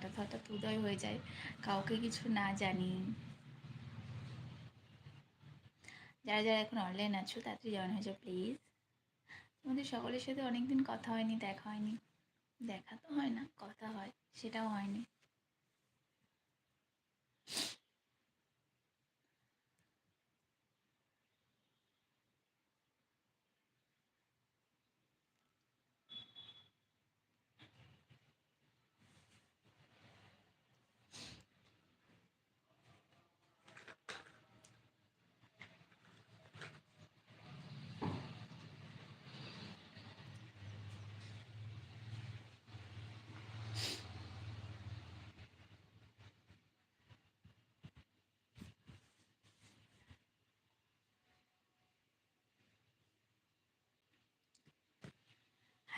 হঠাৎ হঠাৎ উদয় হয়ে যায়। কাউকে কিছু না জানি। যারা যারা এখন অনলাইন আছো, তাড়াতাড়ি জয়েন হয়ে যাও প্লিজ তোমাদের সকলের সাথে অনেকদিন কথা হয়নি, দেখা হয়নি। দেখা তো হয় না, কথা হয়, সেটাও হয়নি।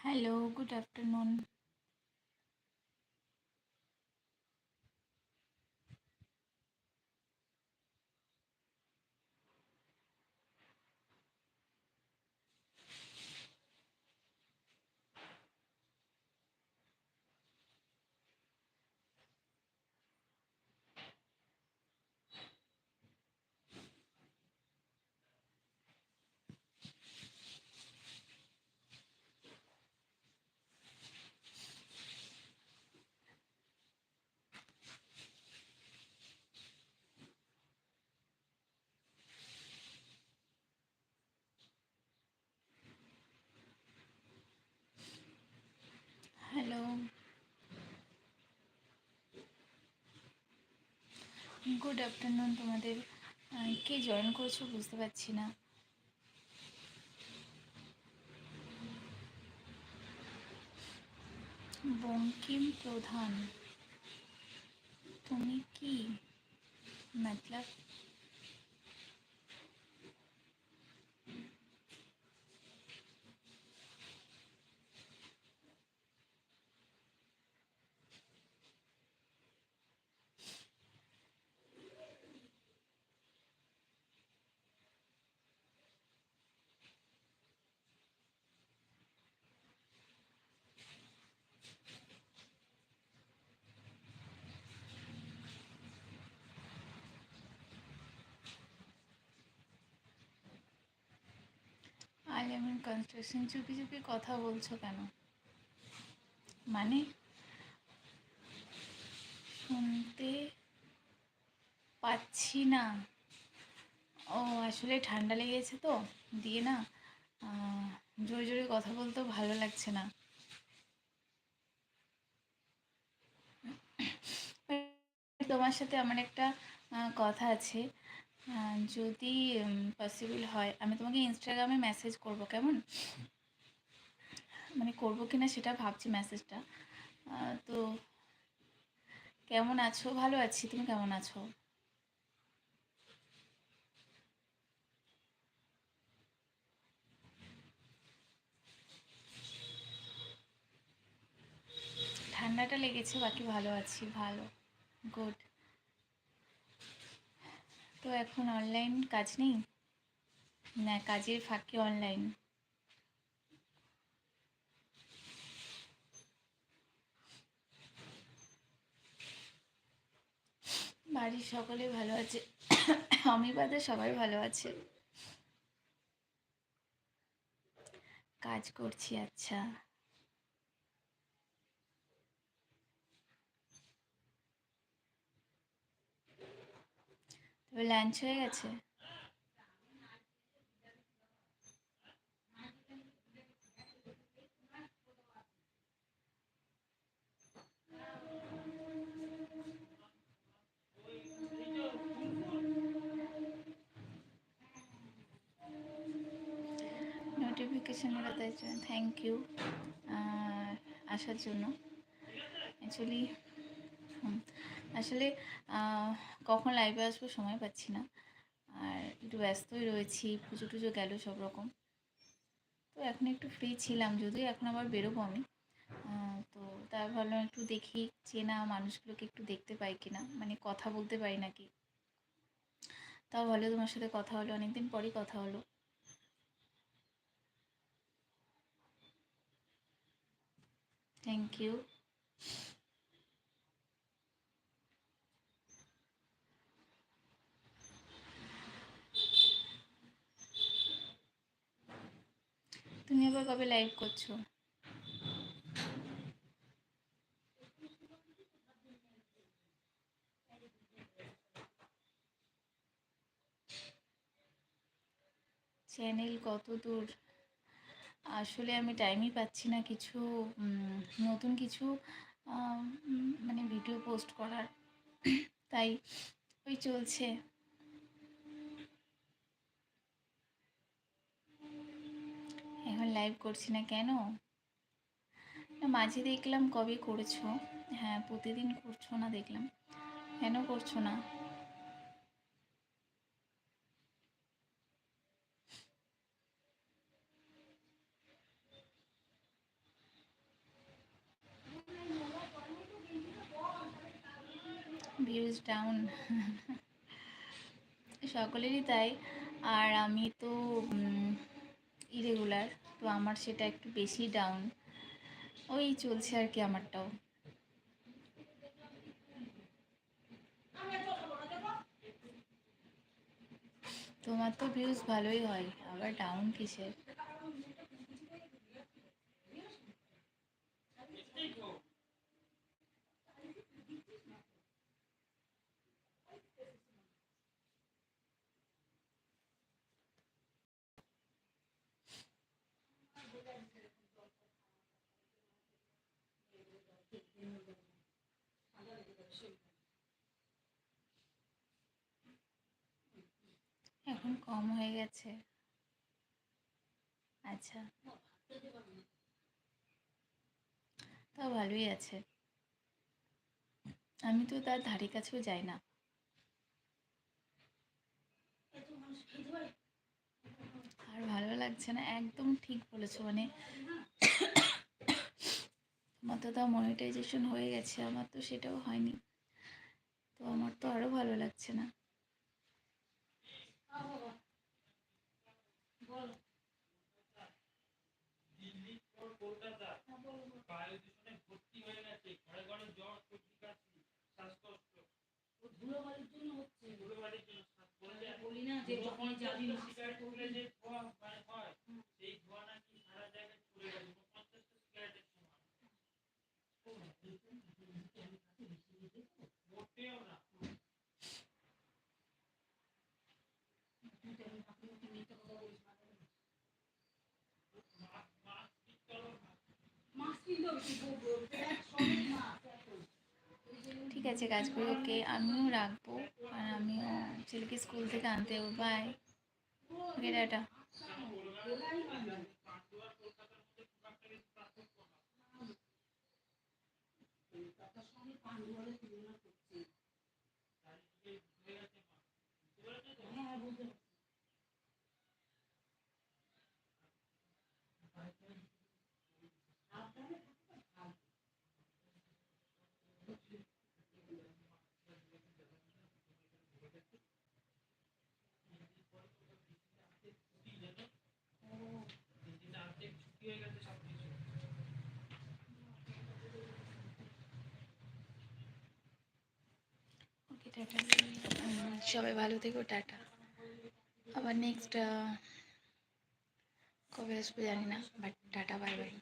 Hello good afternoon good afternoon তোমাদের। কে জয়েন করেছ বুঝতে পারছি না। বঙ্কিম প্রধান। তুমি কি? মতলব আই এম ইন কনস্ট্রাকশন চুপি চুপি কথা বলছো কেন? মানে? শুনতে পাচ্ছি না। ও, আসলে ঠান্ডা লেগেছে তো, দিয়ে না জোরে জোরে কথা বলতেও ভালো লাগছে না। তোমার সাথে আমার একটা কথা আছে। যদি পসিবল হয়, আমি তোমাকে ইনস্টাগ্রামে মেসেজ করব, কেমন? মানে করব কি না সেটা ভাবছি মেসেজটা তো কেমন আছো? ভালো আছি, তুমি কেমন আছো? ঠান্ডাটা লেগেছে, বাকি ভালো আছি, ভালো গুড তো এখন অনলাইন কাজ নেই? না, কাজের ফাঁকে অনলাইন বাড়ির সকলে ভালো আছে? আমি বাদে সবাই ভালো আছে। কাজ করছি আচ্ছা। তবে লাঞ্চ হয়ে গেছে। নোটিফিকেশান তাই থ্যাংক ইউ আসার জন্য। অ্যাকচুয়ালি আসলে কখন লাইভে আসব সময় পাচ্ছি না। আর একটু ব্যস্তই রয়েছি, পুজো টুজো গেল সব রকম। তো এখন একটু ফ্রি ছিলাম যদিও, এখন আবার বেরোবো আমি। তো তাই ভাবলাম একটু দেখি, চেনা মানুষগুলোকে একটু দেখতে পাই কিনা। মানে কথা বলতে পারি নাকি? তাও ভালো তোমার সাথে কথা হলো, অনেকদিন পরই কথা হলো। থ্যাংক ইউ তুমি আবার কবে লাইভ করছ? চ্যানেল কত দূর? আসলে আমি টাইমই পাচ্ছি না কিছু নতুন কিছু মানে ভিডিও পোস্ট করার। তাই ওই চলছে। লাইভ করছি না কেন? মাঝে দেখলাম কবে করেছ? হ্যাঁ প্রতিদিন করছ না দেখলাম। কেন করছ না? ভিউজ ডাউন সকলেরই তাই। আর আমি তো ইরেগুলার তো আমার সেটা একটু বেশি ডাউন ওই চলছে আর কি আমারটাও। তোমার তো ভিউজ ভালোই হয়, আবার ডাউন কিসের? এখন কম হয়ে গেছে। আচ্ছা। তাও ভালোই আছে। আমি তো তার ধারে কাছেও যাই না। আর ভালো লাগছে না। একদম ঠিক বলেছ। মানে তো মনিটাইজেশন হয়ে গেছে আমার তো সেটাও হয়নি তো আমার তো আরও ভালো লাগছে না বলি না যে যখন যাবি মাছ কিনতে হবে ঠিক আছে কাজগুলো ওকে আমিও রাখব আর আমিও ছেলেকে স্কুল থেকে আনতে বাই ওকে সত্তার সঙ্গে পাণ্ডুয়ারের তুলনা করছে হ্যাঁ ছুটি হয়ে গেছে সব সবাই ভালো থেকো টাটা। আবার নেক্সট কবে আসব জানি না বাট টাটা বাই বাই